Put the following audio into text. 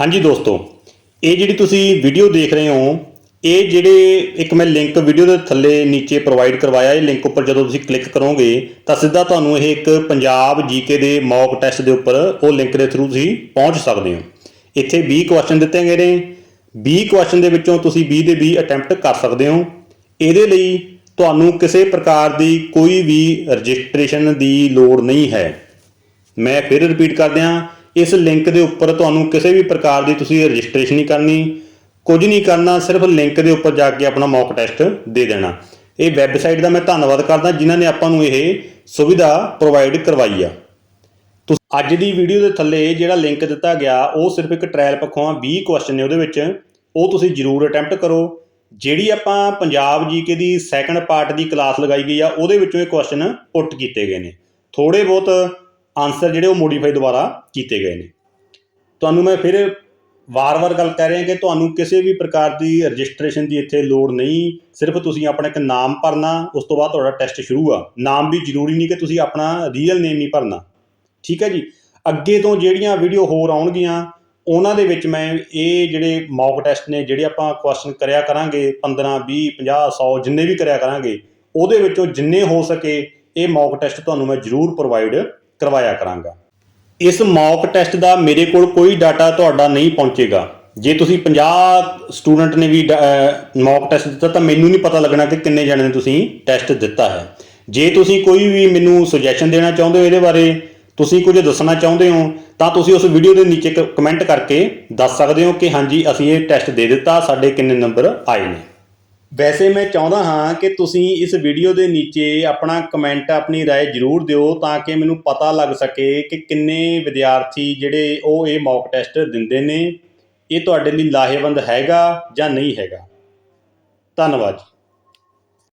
ਹਾਂਜੀ ਦੋਸਤੋ, ਇਹ ਜਿਹੜੀ ਤੁਸੀਂ ਵੀਡੀਓ ਦੇਖ ਰਹੇ ਹੋ, ਇਹ ਜਿਹੜੇ ਇੱਕ ਮੈਂ ਲਿੰਕ ਵੀਡੀਓ ਦੇ ਥੱਲੇ ਨੀਚੇ ਪ੍ਰੋਵਾਈਡ ਕਰਵਾਇਆ, ਇਹ ਲਿੰਕ ਉੱਪਰ ਜਦੋਂ ਤੁਸੀਂ ਕਲਿੱਕ ਕਰੋਗੇ, ਤਾਂ ਸਿੱਧਾ ਤੁਹਾਨੂੰ ਇਹ ਇੱਕ ਪੰਜਾਬ ਜੀਕੇ ਦੇ ਮੌਕ ਟੈਸਟ ਦੇ ਉੱਪਰ ਉਹ ਲਿੰਕ ਦੇ ਥਰੂ ਤੁਸੀਂ ਪਹੁੰਚ ਸਕਦੇ ਹੋ। ਇੱਥੇ 20 ਕੁਐਸਚਨ ਦਿੱਤੇ ਗਏ ਨੇ। 20 ਕੁਐਸਚਨ ਦੇ ਵਿੱਚੋਂ ਤੁਸੀਂ 20 ਦੇ 20 ਅਟੈਂਪਟ ਕਰ ਸਕਦੇ ਹੋ। ਇਹਦੇ ਲਈ ਤੁਹਾਨੂੰ ਕਿਸੇ ਪ੍ਰਕਾਰ ਦੀ ਕੋਈ ਵੀ ਰਜਿਸਟ੍ਰੇਸ਼ਨ ਦੀ ਲੋੜ ਨਹੀਂ ਹੈ। ਮੈਂ ਫਿਰ ਰਿਪੀਟ ਕਰਦਿਆਂ ਇਸ ਲਿੰਕ ਦੇ ਉੱਪਰ ਤੁਹਾਨੂੰ ਕਿਸੇ ਵੀ ਪ੍ਰਕਾਰ ਦੀ ਤੁਸੀਂ ਰਜਿਸਟ੍ਰੇਸ਼ਨ ਨਹੀਂ ਕਰਨੀ, ਕੁਝ ਨਹੀਂ ਕਰਨਾ, ਸਿਰਫ ਲਿੰਕ ਦੇ ਉੱਪਰ ਜਾ ਕੇ ਆਪਣਾ ਮੌਕ ਟੈਸਟ ਦੇ ਦੇਣਾ। ਇਹ ਵੈਬਸਾਈਟ ਦਾ ਮੈਂ ਧੰਨਵਾਦ ਕਰਦਾ ਜਿਨ੍ਹਾਂ ਨੇ ਆਪਾਂ ਨੂੰ ਇਹ ਸੁਵਿਧਾ ਪ੍ਰੋਵਾਈਡ ਕਰਵਾਈ ਆ। ਤੁਸੀਂ ਅੱਜ ਦੀ ਵੀਡੀਓ ਦੇ ਥੱਲੇ ਜਿਹੜਾ ਲਿੰਕ ਦਿੱਤਾ ਗਿਆ, ਉਹ ਸਿਰਫ ਇੱਕ ਟ੍ਰਾਇਲ ਪੱਖੋਂ ਆ 20 ਕੁਐਸਚਨ ਨੇ ਉਹਦੇ ਵਿੱਚ। ਉਹ ਤੁਸੀਂ ਜਰੂਰ ਅਟੈਂਪਟ ਕਰੋ। ਜਿਹੜੀ ਆਪਾਂ ਪੰਜਾਬ ਜੀਕੇ ਦੀ ਸੈਕੰਡ ਪਾਰਟ ਦੀ ਕਲਾਸ ਲਗਾਈ ਗਈ ਆ, ਉਹਦੇ ਵਿੱਚੋਂ ਇਹ ਕੁਐਸਚਨ ਪੁੱਟ ਕੀਤੇ ਗਏ ਨੇ। ਥੋੜੇ ਬਹੁਤ ਆਨਸਰ ਜਿਹੜੇ ਉਹ ਮੋਡੀਫਾਈ ਦੁਬਾਰਾ ਕੀਤੇ ਗਏ ਨੇ। ਤੁਹਾਨੂੰ ਮੈਂ ਫਿਰ ਵਾਰ-ਵਾਰ ਗੱਲ ਕਰ ਰਿਹਾ ਕਿ ਤੁਹਾਨੂੰ ਕਿਸੇ ਵੀ ਪ੍ਰਕਾਰ ਦੀ ਰਜਿਸਟ੍ਰੇਸ਼ਨ ਦੀ ਇੱਥੇ ਲੋੜ ਨਹੀਂ। ਸਿਰਫ ਤੁਸੀਂ ਆਪਣਾ ਇੱਕ ਨਾਮ ਭਰਨਾ, ਉਸ ਤੋਂ ਬਾਅਦ ਤੁਹਾਡਾ ਟੈਸਟ ਸ਼ੁਰੂ ਆ। ਨਾਮ ਵੀ ਜ਼ਰੂਰੀ ਨਹੀਂ ਕਿ ਤੁਸੀਂ ਆਪਣਾ ਰੀਅਲ ਨੇਮ ਹੀ ਭਰਨਾ। ਠੀਕ ਹੈ ਜੀ? ਅੱਗੇ ਤੋਂ ਜਿਹੜੀਆਂ ਵੀਡੀਓ ਹੋਰ ਆਉਣਗੀਆਂ, ਉਹਨਾਂ ਦੇ ਵਿੱਚ ਮੈਂ ਇਹ ਜਿਹੜੇ ਮੌਕ ਟੈਸਟ ਨੇ, ਜਿਹੜੇ ਆਪਾਂ ਕੁਐਸਚਨ ਕਰਿਆ ਕਰਾਂਗੇ 15 20 50 100 ਜਿੰਨੇ ਵੀ ਕਰਿਆ ਕਰਾਂਗੇ, ਉਹਦੇ ਵਿੱਚੋਂ ਜਿੰਨੇ ਹੋ ਸਕੇ, ਇਹ ਮੌਕ ਟੈਸਟ ਤੁਹਾਨੂੰ ਮੈਂ ਜ਼ਰੂਰ ਪ੍ਰੋਵਾਈਡ ਕਰਵਾਇਆ ਕਰਾਂਗਾ। ਇਸ ਮੌਕ ਟੈਸਟ ਦਾ ਮੇਰੇ ਕੋਲ ਕੋਈ ਡਾਟਾ ਤੁਹਾਡਾ ਨਹੀਂ ਪਹੁੰਚੇਗਾ। ਜੇ ਤੁਸੀਂ 50 ਸਟੂਡੈਂਟ ਨੇ ਵੀ ਮੌਕ ਟੈਸਟ ਦਿੱਤਾ, ਤਾਂ ਮੈਨੂੰ ਨਹੀਂ ਪਤਾ ਲੱਗਣਾ ਕਿ ਕਿੰਨੇ ਜਣੇ ਨੇ ਤੁਸੀਂ ਟੈਸਟ ਦਿੱਤਾ ਹੈ। ਜੇ ਤੁਸੀਂ ਕੋਈ ਵੀ ਮੈਨੂੰ ਸੁਜੈਸ਼ਨ ਦੇਣਾ ਚਾਹੁੰਦੇ ਹੋ ਇਹਦੇ ਬਾਰੇ, ਤੁਸੀਂ ਕੁਝ ਦੱਸਣਾ ਚਾਹੁੰਦੇ ਹੋ, ਤਾਂ ਤੁਸੀਂ ਉਸ ਵੀਡੀਓ ਦੇ ਨੀਚੇ ਕਮੈਂਟ ਕਰਕੇ ਦੱਸ ਸਕਦੇ ਹੋ ਕਿ ਹਾਂਜੀ, ਅਸੀਂ ਇਹ ਟੈਸਟ ਦੇ ਦਿੱਤਾ, ਸਾਡੇ ਕਿੰਨੇ ਨੰਬਰ ਆਏ ਨੇ। ਵੈਸੇ ਮੈਂ ਚਾਹੁੰਦਾ ਹਾਂ ਕਿ ਤੁਸੀਂ ਇਸ ਵੀਡੀਓ ਦੇ ਨੀਚੇ ਆਪਣਾ ਕਮੈਂਟ ਆਪਣੀ رائے ਜ਼ਰੂਰ ਦਿਓ ਤਾਂ ਕਿ ਮੈਨੂੰ ਪਤਾ ਲੱਗ ਸਕੇ ਕਿ ਕਿੰਨੇ ਵਿਦਿਆਰਥੀ ਜਿਹੜੇ ਉਹ ਇਹ ਮੌਕ ਟੈਸਟ ਦਿੰਦੇ ਨੇ ਇਹ ਤੁਹਾਡੇ ਲਈ ਲਾਹੇਵੰਦ ਹੈਗਾ ਜਾਂ ਨਹੀਂ ਹੈਗਾ ਧੰਨਵਾਦ ਜੀ